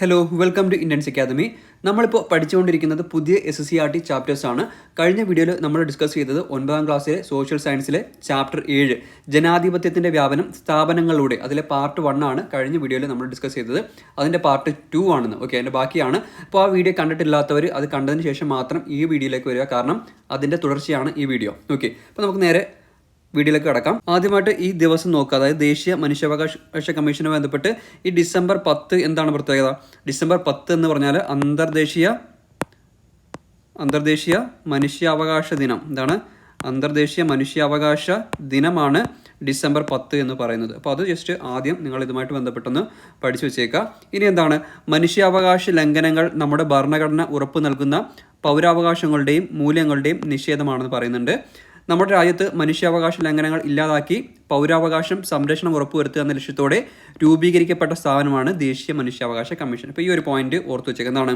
Hello welcome to Indians academy നമ്മളിപ്പോൾ പഠിച്ചുകൊണ്ടിരിക്കുന്നത് പുതിയ S C R T chapters ആണ്. കഴിഞ്ഞ വീഡിയോയിൽ നമ്മൾ ഡിസ്കസ് ചെയ്തത് ഒൻപതാം ക്ലാസ്സിലെ സോഷ്യൽ സയൻസിലെ ചാപ്റ്റർ ഏഴ് ജനാധിപത്യത്തിന്റെ വ്യാപനം സ്ഥാപനങ്ങളിലൂടെ അതിലെ പാർട്ട് വൺ ആണ് കഴിഞ്ഞ വീഡിയോയിൽ നമ്മൾ ഡിസ്കസ് ചെയ്തത്. അതിന്റെ പാർട്ട് ടു ആണെന്ന് ഓക്കെ അതിന്റെ ബാക്കിയാണ്. അപ്പോൾ ആ വീഡിയോ കണ്ടിട്ടില്ലാത്തവർ അത് കണ്ടതിന് ശേഷം മാത്രം ഈ വീഡിയോയിലേക്ക് വരിക. കാരണം അതിന്റെ തുടർച്ചയാണ് ഈ വീഡിയോ ഓക്കെ അപ്പോൾ നമുക്ക് നേരെ വീഡിയോയിലേക്ക് കടക്കാം. ആദ്യമായിട്ട് ഈ ദിവസം നോക്കുക. അതായത് ദേശീയ മനുഷ്യാവകാശ കമ്മീഷനുമായി ബന്ധപ്പെട്ട് ഈ ഡിസംബർ പത്ത് എന്താണ് പ്രത്യേകത? ഡിസംബർ പത്ത് എന്ന് പറഞ്ഞാൽ അന്തർദേശീയ അന്തർദേശീയ മനുഷ്യാവകാശ ദിനം. എന്താണ്? അന്തർദേശീയ മനുഷ്യാവകാശ ദിനമാണ് ഡിസംബർ പത്ത് എന്ന് പറയുന്നത്. അപ്പോൾ അത് ജസ്റ്റ് ആദ്യം നിങ്ങൾ ഇതുമായിട്ട് ബന്ധപ്പെട്ടൊന്ന് പഠിച്ചു വെച്ചേക്കുക. ഇനി എന്താണ്? മനുഷ്യാവകാശ ലംഘനങ്ങൾ നമ്മുടെ ഭരണഘടന ഉറപ്പ് നൽകുന്ന പൗരാവകാശങ്ങളുടെയും മൂല്യങ്ങളുടെയും നിഷേധമാണെന്ന് പറയുന്നുണ്ട്. നമ്മുടെ രാജ്യത്ത് മനുഷ്യാവകാശ ലംഘനങ്ങൾ ഇല്ലാതാക്കി പൗരാവകാശം സംരക്ഷണം ഉറപ്പുവരുത്തുക എന്ന ലക്ഷ്യത്തോടെ രൂപീകരിക്കപ്പെട്ട സ്ഥാപനമാണ് ദേശീയ മനുഷ്യാവകാശ കമ്മീഷൻ. അപ്പോൾ ഈ ഒരു പോയിന്റ് ഓർത്തു വെച്ചേക്കും എന്താണ്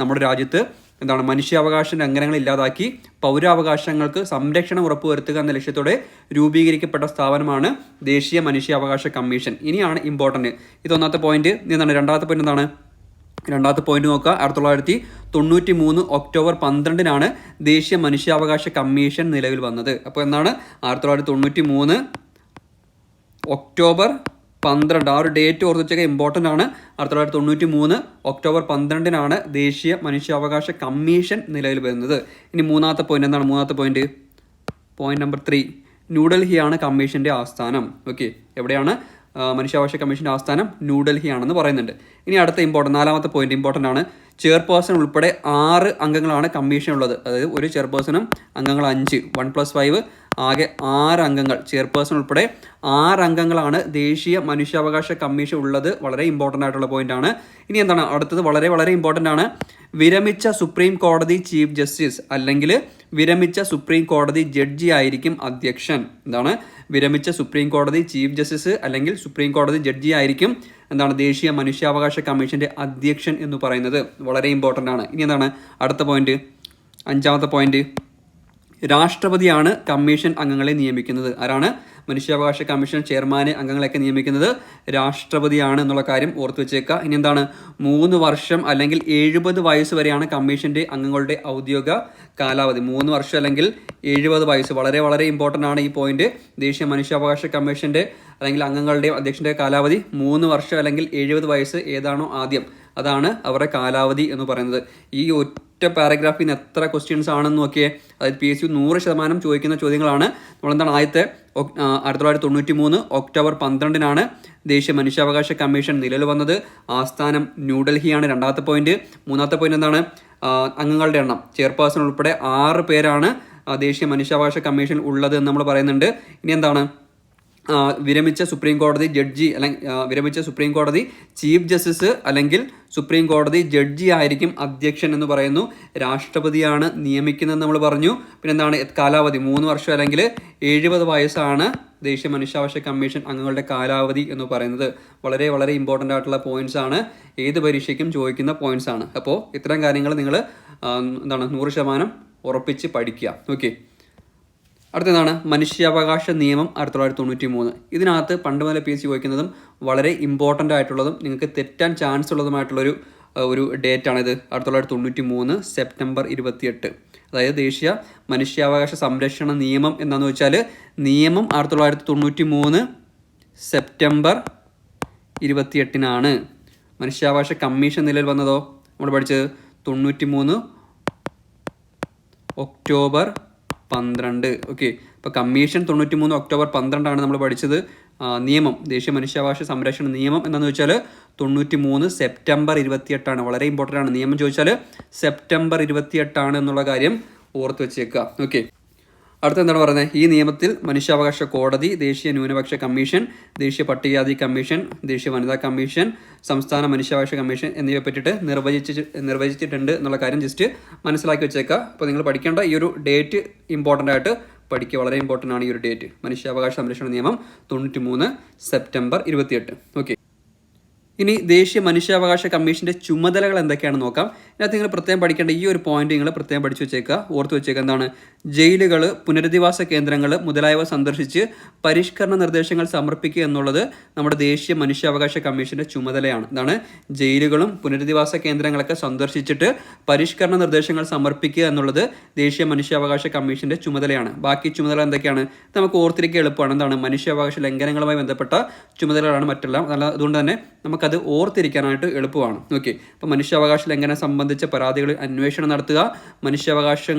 നമ്മുടെ രാജ്യത്ത് എന്താണ് മനുഷ്യാവകാശ ലംഘനങ്ങൾ ഇല്ലാതാക്കി പൗരാവകാശങ്ങൾക്ക് സംരക്ഷണം ഉറപ്പുവരുത്തുക എന്ന ലക്ഷ്യത്തോടെ രൂപീകരിക്കപ്പെട്ട സ്ഥാപനമാണ് ദേശീയ മനുഷ്യാവകാശ കമ്മീഷൻ. ഇനിയാണ് ഇമ്പോർട്ടന്റ് ഇത് ഒന്നാമത്തെ പോയിന്റ് എന്താണ്? രണ്ടാമത്തെ പോയിന്റ് എന്താണ്? രണ്ടാമത്തെ പോയിന്റ് നോക്കുക. ആയിരത്തി തൊള്ളായിരത്തി തൊണ്ണൂറ്റി മൂന്ന് ഒക്ടോബർ പന്ത്രണ്ടിനാണ് ദേശീയ മനുഷ്യാവകാശ കമ്മീഷൻ നിലവിൽ വന്നത്. അപ്പോൾ എന്താണ്? ആയിരത്തി തൊള്ളായിരത്തി തൊണ്ണൂറ്റി മൂന്ന് ഒക്ടോബർ പന്ത്രണ്ട്. ആ ഒരു ഡേറ്റ് ഓർത്ത് വെച്ചൊക്കെ ഇമ്പോർട്ടന്റ് ആണ്. ആയിരത്തി തൊള്ളായിരത്തി തൊണ്ണൂറ്റി മൂന്ന് ഒക്ടോബർ പന്ത്രണ്ടിനാണ് ദേശീയ മനുഷ്യാവകാശ കമ്മീഷൻ നിലവിൽ വരുന്നത്. ഇനി മൂന്നാമത്തെ പോയിന്റ് എന്താണ്? മൂന്നാമത്തെ പോയിന്റ് പോയിന്റ് നമ്പർ ത്രീ ന്യൂഡൽഹിയാണ് കമ്മീഷന്റെ ആസ്ഥാനം. ഓക്കെ എവിടെയാണ്? മനുഷ്യാവകാശ കമ്മീഷന്റെ ആസ്ഥാനം ന്യൂഡൽഹി ആണെന്ന് പറയുന്നുണ്ട്. ഇനി അടുത്ത ഇമ്പോർട്ടന്റ് നാലാമത്തെ പോയിന്റ് ഇമ്പോർട്ടന്റ് ആണ് ചെയർപേഴ്സൺ ഉൾപ്പെടെ ആറ് അംഗങ്ങളാണ് കമ്മീഷൻ ഉള്ളത് അതായത് ഒരു ചെയർപേഴ്സണും അംഗങ്ങൾ അഞ്ച് വൺ പ്ലസ് ഫൈവ് ആകെ ആറ് അംഗങ്ങൾ ചെയർപേഴ്സൺ ഉൾപ്പെടെ ആറ് അംഗങ്ങളാണ് ദേശീയ മനുഷ്യാവകാശ കമ്മീഷൻ ഉള്ളത്. വളരെ ഇമ്പോർട്ടന്റ് ആയിട്ടുള്ള പോയിന്റ് ഇനി എന്താണ്? അടുത്തത് വളരെ വളരെ ഇമ്പോർട്ടന്റ് ആണ്. വിരമിച്ച സുപ്രീം കോടതി ചീഫ് ജസ്റ്റിസ് അല്ലെങ്കിൽ വിരമിച്ച സുപ്രീം കോടതി ജഡ്ജി ആയിരിക്കും അധ്യക്ഷൻ. എന്താണ്? വിരമിച്ച സുപ്രീം കോടതി ചീഫ് ജസ്റ്റിസ് അല്ലെങ്കിൽ സുപ്രീം കോടതി ജഡ്ജി ആയിരിക്കും എന്താണ് ദേശീയ മനുഷ്യാവകാശ കമ്മീഷന്റെ അധ്യക്ഷൻ എന്ന് പറയുന്നത്. വളരെ ഇമ്പോർട്ടന്റ് ആണ്. ഇനി എന്താണ്? അടുത്ത പോയിന്റ് അഞ്ചാമത്തെ പോയിന്റ് രാഷ്ട്രപതിയാണ് കമ്മീഷൻ അംഗങ്ങളെ നിയമിക്കുന്നത്. ആരാണ്? മനുഷ്യാവകാശ കമ്മീഷൻ ചെയർമാനെ അംഗങ്ങളെയൊക്കെ നിയമിക്കുന്നത് രാഷ്ട്രപതിയാണ് എന്നുള്ള കാര്യം ഓർത്തു വെച്ചേക്കുക. ഇനി എന്താണ്? മൂന്ന് വർഷം അല്ലെങ്കിൽ എഴുപത് വയസ്സ് വരെയാണ് കമ്മീഷന്റെ അംഗങ്ങളുടെ ഔദ്യോഗിക കാലാവധി. മൂന്ന് വർഷം അല്ലെങ്കിൽ എഴുപത് വയസ്സ്. വളരെ വളരെ ഇമ്പോർട്ടന്റ് ആണ് ഈ പോയിന്റ് ദേശീയ മനുഷ്യാവകാശ കമ്മീഷന്റെ അല്ലെങ്കിൽ അംഗങ്ങളുടെയും അധ്യക്ഷന്റെ കാലാവധി മൂന്ന് വർഷം അല്ലെങ്കിൽ എഴുപത് വയസ്സ് ഏതാണോ ആദ്യം. അതാണ് അവരുടെ കാലാവധി എന്ന് പറയുന്നത്. ഈ ഒറ്റ പാരഗ്രാഫിന് എത്ര ക്വസ്റ്റ്യൻസ് ആണെന്ന് നോക്കിയേ അതായത് പി എസ് യു നൂറ് ശതമാനം ചോദിക്കുന്ന ചോദ്യങ്ങളാണ്. നമ്മളെന്താണ് ആദ്യത്തെ? ആയിരത്തി തൊള്ളായിരത്തി തൊണ്ണൂറ്റി മൂന്ന് ഒക്ടോബർ പന്ത്രണ്ടിനാണ് ദേശീയ മനുഷ്യാവകാശ കമ്മീഷൻ നിലവിൽ വന്നത്. ആസ്ഥാനം ന്യൂഡൽഹിയാണ് രണ്ടാമത്തെ പോയിന്റ് മൂന്നാമത്തെ പോയിന്റ് എന്താണ്? അംഗങ്ങളുടെ എണ്ണം. ചെയർപേഴ്സൺ ഉൾപ്പെടെ ആറ് പേരാണ് ദേശീയ മനുഷ്യാവകാശ കമ്മീഷൻ ഉള്ളത് എന്ന് നമ്മൾ പറയുന്നുണ്ട്. ഇനി എന്താണ്? വിരമിച്ച സുപ്രീം കോടതി ജഡ്ജി അല്ലെങ്കിൽ വിരമിച്ച സുപ്രീം കോടതി ചീഫ് ജസ്റ്റിസ് അല്ലെങ്കിൽ സുപ്രീം കോടതി ജഡ്ജി ആയിരിക്കും അധ്യക്ഷൻ എന്ന് പറയുന്നു. രാഷ്ട്രപതിയാണ് നിയമിക്കുന്നത് നമ്മൾ പറഞ്ഞു. പിന്നെന്താണ് കാലാവധി മൂന്ന് വർഷം അല്ലെങ്കിൽ എഴുപത് വയസ്സാണ് ദേശീയ മനുഷ്യാവകാശ കമ്മീഷൻ അംഗങ്ങളുടെ കാലാവധി എന്ന് പറയുന്നത്. വളരെ വളരെ ഇമ്പോർട്ടന്റ് ആയിട്ടുള്ള പോയിന്റ്സ് ആണ്. ഏത് പരീക്ഷയ്ക്കും ചോദിക്കുന്ന പോയിന്റ്സ് ആണ്. അപ്പോൾ ഇത്തരം കാര്യങ്ങൾ നിങ്ങൾ എന്താണ് നൂറ് ശതമാനം ഉറപ്പിച്ച് പഠിക്കുക. ഓക്കെ അടുത്തതാണ് മനുഷ്യാവകാശ നിയമം ആയിരത്തി തൊള്ളായിരത്തി തൊണ്ണൂറ്റി മൂന്ന്. ഇതിനകത്ത് പണ്ട് മുതലേ പി എസ് സി ചോദിക്കുന്നതും വളരെ ഇമ്പോർട്ടന്റ് ആയിട്ടുള്ളതും നിങ്ങൾക്ക് തെറ്റാൻ ചാൻസ് ഉള്ളതുമായിട്ടുള്ളൊരു ഒരു ഡേറ്റ് ആണിത് ആയിരത്തി തൊള്ളായിരത്തി തൊണ്ണൂറ്റി മൂന്ന് സെപ്റ്റംബർ ഇരുപത്തിയെട്ട്. അതായത് ദേശീയ മനുഷ്യാവകാശ സംരക്ഷണ നിയമം എന്താണെന്ന് വെച്ചാൽ നിയമം ആയിരത്തി തൊള്ളായിരത്തി തൊണ്ണൂറ്റി മൂന്ന് സെപ്റ്റംബർ ഇരുപത്തിയെട്ടിനാണ്. മനുഷ്യാവകാശ കമ്മീഷൻ നിലയിൽ വന്നതോ? നമ്മൾ പഠിച്ചത് തൊണ്ണൂറ്റി മൂന്ന് ഒക്ടോബർ പന്ത്രണ്ട്. ഓക്കെ ഇപ്പോൾ കമ്മീഷൻ തൊണ്ണൂറ്റി മൂന്ന് ഒക്ടോബർ പന്ത്രണ്ടാണ് നമ്മൾ പഠിച്ചത്. നിയമം ദേശീയ മനുഷ്യാവകാശ സംരക്ഷണ നിയമം എന്താണെന്ന് വെച്ചാൽ തൊണ്ണൂറ്റി മൂന്ന് സെപ്റ്റംബർ ഇരുപത്തിയെട്ടാണ്. വളരെ ഇമ്പോർട്ടന്റ് ആണ്. നിയമം ചോദിച്ചാൽ സെപ്റ്റംബർ ഇരുപത്തിയെട്ടാണ് എന്നുള്ള കാര്യം ഓർത്ത് വെച്ചേക്കുക. ഓക്കെ അടുത്ത എന്താണ് പറയുന്നത്? ഈ നിയമത്തിൽ മനുഷ്യാവകാശ കോടതി ദേശീയ ന്യൂനപക്ഷ കമ്മീഷൻ ദേശീയ പട്ടികജാതി കമ്മീഷൻ ദേശീയ വനിതാ കമ്മീഷൻ സംസ്ഥാന മനുഷ്യാവകാശ കമ്മീഷൻ എന്നിവയെ പറ്റിയിട്ട് നിർവചിച്ച് നിർവചിച്ചിട്ടുണ്ട് എന്നുള്ള കാര്യം ജസ്റ്റ് മനസ്സിലാക്കി വെച്ചേക്കുക. അപ്പോൾ നിങ്ങൾ പഠിക്കേണ്ട ഈ ഒരു ഡേറ്റ് ഇമ്പോർട്ടന്റ് ആയിട്ട് പഠിക്കുക. വളരെ ഇമ്പോർട്ടന്റ് ആണ് ഈ ഒരു ഡേറ്റ് മനുഷ്യാവകാശ സംരക്ഷണ നിയമം തൊണ്ണൂറ്റി മൂന്ന് സെപ്റ്റംബർ ഇരുപത്തിയെട്ട്. ഓക്കെ ഇനി ദേശീയ മനുഷ്യാവകാശ കമ്മീഷന്റെ ചുമതലകൾ എന്തൊക്കെയാണെന്ന് നോക്കാം. ഇതിനകത്ത് നിങ്ങൾ പ്രത്യേകം പഠിക്കേണ്ട ഈ ഒരു പോയിന്റ് നിങ്ങൾ പ്രത്യേകം പഠിച്ചു വെച്ചേക്കുക. ഓർത്ത് വെച്ചേക്കുക എന്താണ്? ജയിലുകൾ പുനരധിവാസ കേന്ദ്രങ്ങൾ മുതലായവ സന്ദർശിച്ച് പരിഷ്കരണ നിർദ്ദേശങ്ങൾ സമർപ്പിക്കുക എന്നുള്ളത് നമ്മുടെ ദേശീയ മനുഷ്യാവകാശ കമ്മീഷന്റെ ചുമതലയാണ്. ഇതാണ് ജയിലുകളും പുനരധിവാസ കേന്ദ്രങ്ങളൊക്കെ സന്ദർശിച്ചിട്ട് പരിഷ്കരണ നിർദ്ദേശങ്ങൾ സമർപ്പിക്കുക എന്നുള്ളത് ദേശീയ മനുഷ്യാവകാശ കമ്മീഷന്റെ ചുമതലയാണ്. ബാക്കി ചുമതല എന്തൊക്കെയാണ്? നമുക്ക് ഓർത്തിരിക്കുക എളുപ്പമാണ്. എന്താണ്? മനുഷ്യാവകാശ ലംഘനങ്ങളുമായി ബന്ധപ്പെട്ട ചുമതലകളാണ് മറ്റെല്ലാം. അതുകൊണ്ട് തന്നെ നമുക്കത് ഓർത്തിരിക്കാനായിട്ട് എളുപ്പമാണ്. ഓക്കെ അപ്പോൾ മനുഷ്യാവകാശ ലംഘനം സംബന്ധിച്ച പരാതികൾ അന്വേഷണം നടത്തുക മനുഷ്യാവകാശ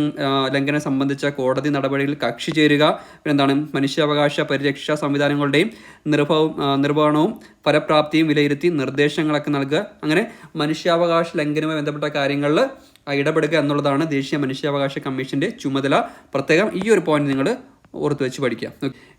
ലംഘനം സംബന്ധിച്ച കോടതി നടപടിയിൽ കക്ഷി ചേരുക. പിന്നെ എന്താണ് മനുഷ്യാവകാശ പരിരക്ഷാ സംവിധാനങ്ങളുടെയും നിർഭവവും ആ, നിർവഹണവും ഫലപ്രാപ്തിയും വിലയിരുത്തി നിർദ്ദേശങ്ങളൊക്കെ നൽകുക. അങ്ങനെ മനുഷ്യാവകാശ ലംഘനവുമായി ബന്ധപ്പെട്ട കാര്യങ്ങളിൽ ഇടപെടുക എന്നുള്ളതാണ് ദേശീയ മനുഷ്യാവകാശ കമ്മീഷന്റെ ചുമതല. പ്രത്യേകം ഈ ഒരു പോയിന്റ് നിങ്ങൾ ഓർത്ത് വെച്ച് പഠിക്കാം.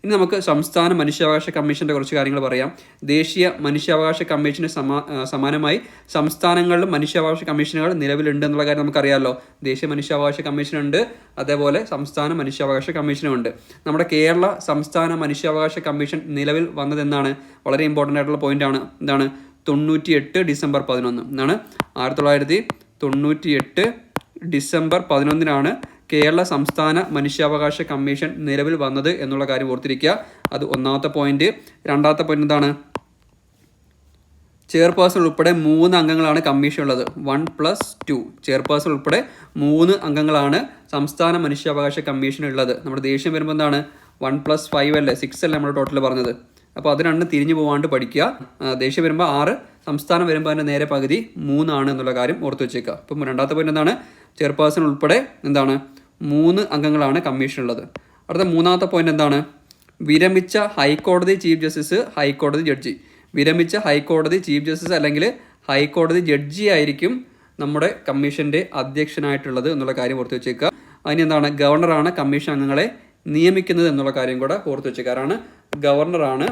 ഇനി നമുക്ക് സംസ്ഥാന മനുഷ്യാവകാശ കമ്മീഷന്റെ കുറച്ച് കാര്യങ്ങൾ പറയാം. ദേശീയ മനുഷ്യാവകാശ കമ്മീഷന് സമാ സമാനമായി സംസ്ഥാനങ്ങളിലും മനുഷ്യാവകാശ കമ്മീഷനുകൾ നിലവിലുണ്ട് എന്നുള്ള കാര്യം നമുക്കറിയാമല്ലോ ദേശീയ മനുഷ്യാവകാശ കമ്മീഷനുണ്ട് അതേപോലെ സംസ്ഥാന മനുഷ്യാവകാശ കമ്മീഷനും ഉണ്ട് നമ്മുടെ കേരള സംസ്ഥാന മനുഷ്യാവകാശ കമ്മീഷൻ നിലവിൽ വന്നതെന്നാണ് വളരെ ഇമ്പോർട്ടന്റ് ആയിട്ടുള്ള പോയിന്റാണ് എന്താണ്? തൊണ്ണൂറ്റി എട്ട് ഡിസംബർ പതിനൊന്ന്. എന്നാണ് ആയിരത്തി തൊള്ളായിരത്തി തൊണ്ണൂറ്റി എട്ട് ഡിസംബർ പതിനൊന്നിനാണ് കേരള സംസ്ഥാന മനുഷ്യാവകാശ കമ്മീഷൻ നിലവിൽ വന്നത് എന്നുള്ള കാര്യം ഓർത്തിരിക്കുക. അത് ഒന്നാമത്തെ പോയിന്റ് രണ്ടാമത്തെ പോയിന്റ് എന്താണ്? ചെയർപേഴ്സൺ ഉൾപ്പെടെ മൂന്ന് അംഗങ്ങളാണ് കമ്മീഷൻ ഉള്ളത്. വൺ പ്ലസ് ടു ചെയർപേഴ്സൺ ഉൾപ്പെടെ മൂന്ന് അംഗങ്ങളാണ് സംസ്ഥാന മനുഷ്യാവകാശ കമ്മീഷൻ ഉള്ളത്. നമ്മുടെ ദേഷ്യം വരുമ്പോൾ എന്താണ്? വൺ പ്ലസ് ഫൈവ് അല്ലേ? സിക്സ് അല്ലേ നമ്മുടെ ടോട്ടൽ പറഞ്ഞത്. അപ്പോൾ അത് രണ്ട് തിരിഞ്ഞു പോകാണ്ട് പഠിക്കുക. ദേഷ്യം വരുമ്പോൾ ആറ് സംസ്ഥാനം വരുമ്പോൾ അതിന്റെ നേരെ പകുതി മൂന്നാണ് എന്നുള്ള കാര്യം ഓർത്ത് വെച്ചേക്കുക. അപ്പം രണ്ടാമത്തെ പോയിന്റ് എന്താണ്? ചെയർപേഴ്സൺ ഉൾപ്പെടെ എന്താണ്? മൂന്ന് അംഗങ്ങളാണ് കമ്മീഷൻ ഉള്ളത്. അടുത്ത മൂന്നാമത്തെ പോയിന്റ് എന്താണ്? വിരമിച്ച ഹൈക്കോടതി ചീഫ് ജസ്റ്റിസ് ഹൈക്കോടതി ജഡ്ജി വിരമിച്ച ഹൈക്കോടതി ചീഫ് ജസ്റ്റിസ് അല്ലെങ്കിൽ ഹൈക്കോടതി ജഡ്ജി ആയിരിക്കും നമ്മുടെ കമ്മീഷന്റെ അധ്യക്ഷനായിട്ടുള്ളത് എന്നുള്ള കാര്യം ഓർത്തു വെച്ചേക്കുക. അതിന് എന്താണ്? ഗവർണറാണ് കമ്മീഷൻ അംഗങ്ങളെ നിയമിക്കുന്നത് എന്നുള്ള കാര്യം കൂടെ ഓർത്ത് വെച്ചേക്കാരാണ് ഗവർണറാണ്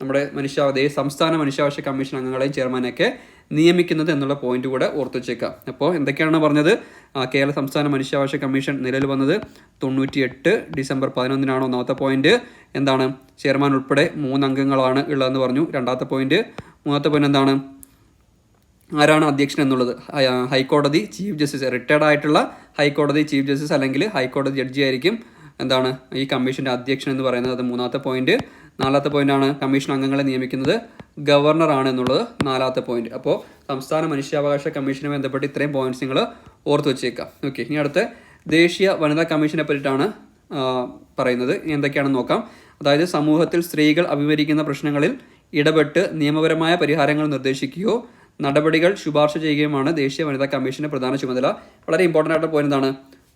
നമ്മുടെ മനുഷ്യാവധി സംസ്ഥാന മനുഷ്യാവകാശ കമ്മീഷൻ അംഗങ്ങളെയും ചെയർമാനെയൊക്കെ നിയമിക്കുന്നത് എന്നുള്ള പോയിന്റ് കൂടെ ഓർത്തു വെച്ചേക്കാം. അപ്പോൾ എന്തൊക്കെയാണ് പറഞ്ഞത്? കേരള സംസ്ഥാന മനുഷ്യാവകാശ കമ്മീഷൻ നിലവിൽ വന്നത് തൊണ്ണൂറ്റി എട്ട് ഡിസംബർ പതിനൊന്നിനാണ് ഒന്നാമത്തെ പോയിന്റ് എന്താണ്? ചെയർമാൻ ഉൾപ്പെടെ മൂന്ന് അംഗങ്ങളാണ് ഉള്ളതെന്ന് പറഞ്ഞു. രണ്ടാമത്തെ പോയിന്റ് മൂന്നാമത്തെ പോയിന്റ് എന്താണ്? ആരാണ് അധ്യക്ഷൻ എന്നുള്ളത്? ഹൈക്കോടതി ചീഫ് ജസ്റ്റിസ് റിട്ടയർഡ് ആയിട്ടുള്ള ഹൈക്കോടതി ചീഫ് ജസ്റ്റിസ് അല്ലെങ്കിൽ ഹൈക്കോടതി ജഡ്ജി ആയിരിക്കും എന്താണ് ഈ കമ്മീഷന്റെ അധ്യക്ഷൻ എന്ന് പറയുന്നത്. അത് മൂന്നാമത്തെ പോയിന്റ് നാലാമത്തെ പോയിന്റാണ് കമ്മീഷൻ അംഗങ്ങളെ നിയമിക്കുന്നത് ഗവർണർ ആണ് എന്നുള്ളത് നാലാമത്തെ പോയിന്റ് അപ്പോൾ സംസ്ഥാന മനുഷ്യാവകാശ കമ്മീഷനെ ബന്ധപ്പെട്ട് ഇത്രയും പോയിന്റ്സ് നിങ്ങൾ ഓർത്ത് വെച്ചേക്കാം. ഓക്കെ ഇനി അടുത്ത ദേശീയ വനിതാ കമ്മീഷനെ പറ്റിയിട്ടാണ് പറയുന്നത്. എന്തൊക്കെയാണെന്ന് നോക്കാം. അതായത് സമൂഹത്തിൽ സ്ത്രീകൾ അഭിമുഖീകരിക്കുന്ന പ്രശ്നങ്ങളിൽ ഇടപെട്ട് നിയമപരമായ പരിഹാരങ്ങൾ നിർദ്ദേശിക്കുകയോ നടപടികൾ ശുപാർശ ചെയ്യുകയുമാണ് ദേശീയ വനിതാ കമ്മീഷന്റെ പ്രധാന ചുമതല. വളരെ ഇമ്പോർട്ടന്റ് ആയിട്ടുള്ള പോയിന്റ് എന്താണ്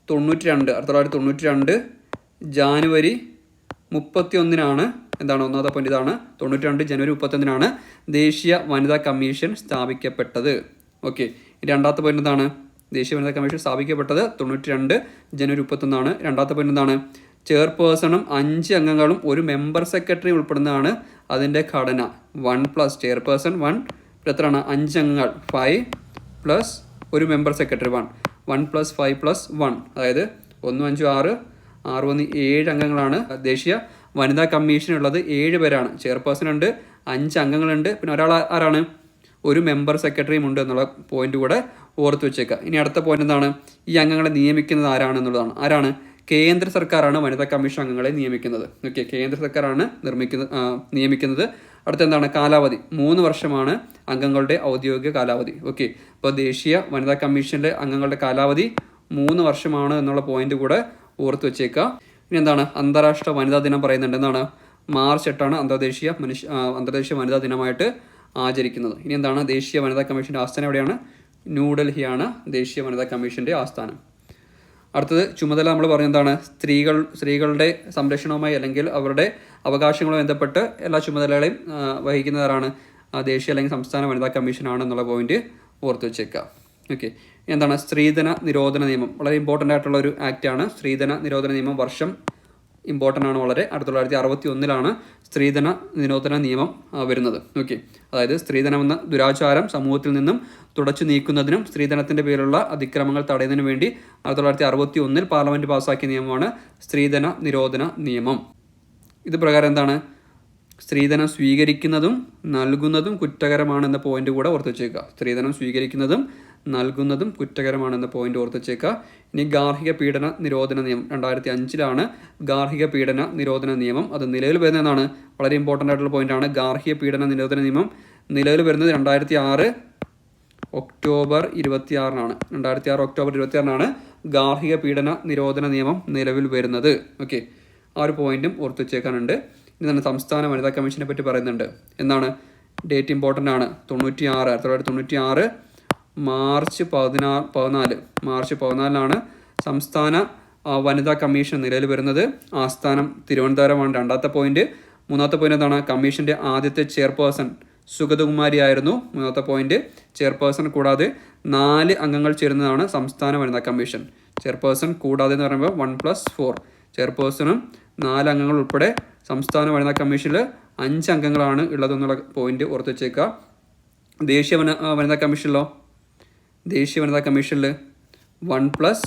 തൊണ്ണൂറ്റി രണ്ട് ആയിരത്തി തൊള്ളായിരത്തി തൊണ്ണൂറ്റി രണ്ട് ജാനുവരി മുപ്പത്തി ഒന്നിനാണ് എന്താണ് ഒന്നാമത്തെ പോയിന്റ് ഇതാണ്. തൊണ്ണൂറ്റി രണ്ട് ജനുവരി മുപ്പത്തൊന്നിനാണ് ദേശീയ വനിതാ കമ്മീഷൻ സ്ഥാപിക്കപ്പെട്ടത്. ഓക്കെ രണ്ടാമത്തെ പോയിന്റ് എന്താണ്? ദേശീയ വനിതാ കമ്മീഷൻ സ്ഥാപിക്കപ്പെട്ടത് തൊണ്ണൂറ്റി രണ്ട് ജനുവരി മുപ്പത്തൊന്നാണ് രണ്ടാമത്തെ പോയിന്റ് എന്താണ്? ചെയർപേഴ്സണും അഞ്ച് അംഗങ്ങളും ഒരു മെമ്പർ സെക്രട്ടറി ഉൾപ്പെടുന്നതാണ് അതിന്റെ ഘടന. വൺ പ്ലസ് ചെയർപേഴ്സൺ വൺ എത്രയാണ്? അഞ്ച് അംഗങ്ങൾ. ഫൈവ് പ്ലസ് ഒരു member secretary one one plus five plus one അതായത് ഒന്നും അഞ്ചും ആറ്. ആറ് ഒന്ന് ഏഴ് അംഗങ്ങളാണ് ദേശീയ വനിതാ കമ്മീഷൻ ഉള്ളത് ഏഴ് പേരാണ്. ചെയർപേഴ്സൺ ഉണ്ട് അഞ്ച് അംഗങ്ങളുണ്ട്. പിന്നെ ഒരാൾ ആരാണ്? ഒരു മെമ്പർ സെക്രട്ടറിയും ഉണ്ട് എന്നുള്ള പോയിന്റ് കൂടെ ഓർത്ത് വെച്ചേക്കുക ഇനി അടുത്ത പോയിന്റ് എന്താണ്? ഈ അംഗങ്ങളെ നിയമിക്കുന്നത് ആരാണ് എന്നുള്ളതാണ്. ആരാണ്? കേന്ദ്ര സർക്കാരാണ് വനിതാ കമ്മീഷൻ അംഗങ്ങളെ നിയമിക്കുന്നത്. ഓക്കെ കേന്ദ്ര സർക്കാരാണ് നിർമ്മിക്കുന്ന നിയമിക്കുന്നത്. അടുത്ത എന്താണ്? കാലാവധി. മൂന്ന് വർഷമാണ് അംഗങ്ങളുടെ ഔദ്യോഗിക കാലാവധി. ഓക്കെ അപ്പോൾ ദേശീയ വനിതാ കമ്മീഷനിലെ അംഗങ്ങളുടെ കാലാവധി മൂന്ന് വർഷമാണ് എന്നുള്ള പോയിന്റ് കൂടെ ഓർത്ത് വെച്ചേക്കുക ഇനി എന്താണ് അന്താരാഷ്ട്ര വനിതാ ദിനം പറയുന്നുണ്ട് എന്താണ് മാർച്ച് എട്ടാണ് അന്തർദേശീയ മനുഷ്യ അന്തർദേശീയ വനിതാ ദിനമായിട്ട് ആചരിക്കുന്നത്. ഇനി എന്താണ്? ദേശീയ വനിതാ കമ്മീഷന്റെ ആസ്ഥാനം എവിടെയാണ്? ന്യൂഡൽഹിയാണ് ദേശീയ വനിതാ കമ്മീഷന്റെ ആസ്ഥാനം. അടുത്തത് ചുമതല നമ്മൾ പറഞ്ഞെന്താണ്? സ്ത്രീകൾ സ്ത്രീകളുടെ സംരക്ഷണവുമായി അല്ലെങ്കിൽ അവരുടെ അവകാശങ്ങളുമായി ബന്ധപ്പെട്ട് എല്ലാ ചുമതലകളെയും വഹിക്കുന്നവരാണ് ദേശീയ അല്ലെങ്കിൽ സംസ്ഥാന വനിതാ കമ്മീഷനാണ് എന്നുള്ള പോയിന്റ് ഓർത്ത് വെച്ചേക്കുക ഓക്കെ. എന്താണ്? സ്ത്രീധന നിരോധന നിയമം. വളരെ ഇമ്പോർട്ടന്റ് ആയിട്ടുള്ള ഒരു ആക്റ്റാണ് സ്ത്രീധന നിരോധന നിയമം വർഷം ഇമ്പോർട്ടന്റ് ആണ് വളരെ. ആയിരത്തി തൊള്ളായിരത്തി അറുപത്തി ഒന്നിലാണ് സ്ത്രീധന നിരോധന നിയമം വരുന്നത്. ഓക്കെ അതായത് സ്ത്രീധനമെന്ന ദുരാചാരം സമൂഹത്തിൽ നിന്നും തുടച്ചു നീക്കുന്നതിനും സ്ത്രീധനത്തിന്റെ പേരിലുള്ള അതിക്രമങ്ങൾ തടയുന്നതിനു വേണ്ടി ആയിരത്തി തൊള്ളായിരത്തി അറുപത്തി ഒന്നിൽ പാർലമെന്റ് പാസ്സാക്കിയ നിയമമാണ് സ്ത്രീധന നിരോധന നിയമം. ഇത് പ്രകാരം എന്താണ്? സ്ത്രീധനം സ്വീകരിക്കുന്നതും നൽകുന്നതും കുറ്റകരമാണെന്ന പോയിന്റ് കൂടെ ഓർത്ത് വെച്ചേക്കുക. സ്ത്രീധനം സ്വീകരിക്കുന്നതും നൽകുന്നതും കുറ്റകരമാണെന്ന പോയിന്റ് ഓർത്തിച്ചേക്കുക ഇനി ഗാർഹിക പീഡന നിരോധന നിയമം രണ്ടായിരത്തി അഞ്ചിലാണ് ഗാർഹിക പീഡന നിരോധന നിയമം. അത് നിലവിൽ വരുന്നതാണ് വളരെ ഇമ്പോർട്ടന്റ് ആയിട്ടുള്ള പോയിന്റാണ് ഗാർഹിക പീഡന നിരോധന നിയമം നിലവിൽ വരുന്നത് രണ്ടായിരത്തി ആറ് ഒക്ടോബർ ഇരുപത്തിയാറിനാണ്. രണ്ടായിരത്തി ആറ് ഒക്ടോബർ ഇരുപത്തിയാറിനാണ് ഗാർഹിക പീഡന നിരോധന നിയമം നിലവിൽ വരുന്നത്. ഓക്കെ ആ ഒരു പോയിന്റും ഓർത്ത് വെച്ചേക്കാനുണ്ട് ഇനി തന്നെ സംസ്ഥാന വനിതാ കമ്മീഷനെ പറ്റി പറയുന്നുണ്ട്. എന്നാണ് ഡേറ്റ് ഇമ്പോർട്ടന്റ് ആണ്. തൊണ്ണൂറ്റി ആറ് ആയിരത്തി തൊള്ളായിരത്തി തൊണ്ണൂറ്റി ആറ് മാർച്ച് പതിനാ പതിനാല് മാർച്ച് പതിനാലിനാണ് സംസ്ഥാന വനിതാ കമ്മീഷൻ നിലവിൽ വരുന്നത്. ആസ്ഥാനം തിരുവനന്തപുരമാണ് രണ്ടാമത്തെ പോയിന്റ് മൂന്നാമത്തെ പോയിന്റ് എന്താണ്? കമ്മീഷന്റെ ആദ്യത്തെ ചെയർപേഴ്സൺ സുഗതകുമാരി ആയിരുന്നു മൂന്നാമത്തെ പോയിന്റ് ചെയർപേഴ്സൺ കൂടാതെ നാല് അംഗങ്ങൾ ചേരുന്നതാണ് സംസ്ഥാന വനിതാ കമ്മീഷൻ. ചെയർപേഴ്സൺ കൂടാതെ എന്ന് പറയുമ്പോൾ വൺ പ്ലസ് ഫോർ ചെയർപേഴ്സണും നാല് അംഗങ്ങൾ ഉൾപ്പെടെ സംസ്ഥാന വനിതാ കമ്മീഷനിൽ അഞ്ച് അംഗങ്ങളാണ് ഉള്ളതെന്നുള്ള പോയിന്റ് ഓർത്ത് വെച്ചേക്കുക. ദേശീയ വന വനിതാ കമ്മീഷനിലോ? ദേശീയ വനിതാ കമ്മീഷനിൽ one plus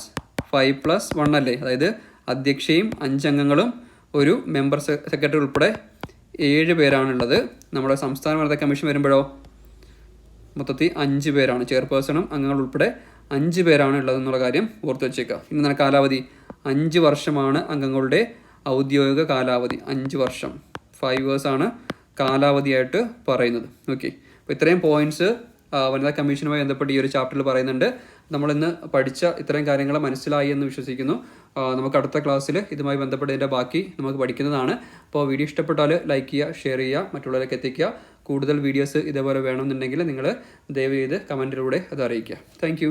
five plus one അല്ലേ? അതായത് അധ്യക്ഷയും അഞ്ചംഗങ്ങളും ഒരു മെമ്പർ സെക്രട്ടറി ഉൾപ്പെടെ ഏഴ് പേരാണുള്ളത്. നമ്മുടെ സംസ്ഥാന വനിതാ കമ്മീഷൻ വരുമ്പോഴോ? മൊത്തത്തിൽ അഞ്ച് പേരാണ്. ചെയർപേഴ്സണും അംഗങ്ങൾ ഉൾപ്പെടെ അഞ്ച് പേരാണ് ഉള്ളതെന്നുള്ള കാര്യം ഓർത്ത് വെച്ചേക്കുക. ഇനി തന്നെ കാലാവധി. അഞ്ച് വർഷമാണ് അംഗങ്ങളുടെ ഔദ്യോഗിക കാലാവധി. അഞ്ച് വർഷം. ഫൈവ് ഇയേഴ്സാണ് കാലാവധിയായിട്ട് പറയുന്നത്. ഓക്കെ അപ്പോൾ ഇത്രയും പോയിന്റ്സ് വനിതാ കമ്മീഷനുമായി ബന്ധപ്പെട്ട് ഈ ഒരു ചാപ്റ്ററിൽ പറയുന്നുണ്ട്. നമ്മൾ ഇന്ന് പഠിച്ച ഇത്രയും കാര്യങ്ങൾ മനസ്സിലായി എന്ന് വിശ്വസിക്കുന്നു. നമുക്ക് അടുത്ത ക്ലാസ്സിൽ ഇതുമായി ബന്ധപ്പെട്ടതിന്റെ ബാക്കി നമുക്ക് പഠിക്കുന്നതാണ്. അപ്പോൾ വീഡിയോ ഇഷ്ടപ്പെട്ടാൽ ലൈക്ക് ചെയ്യുക ഷെയർ ചെയ്യുക മറ്റുള്ളവരൊക്കെ എത്തിക്കുക. കൂടുതൽ വീഡിയോസ് ഇതേപോലെ വേണമെന്നുണ്ടെങ്കിൽ നിങ്ങൾ ദയവ് ചെയ്ത് കമന്റിലൂടെ അത് അറിയിക്കുക. താങ്ക്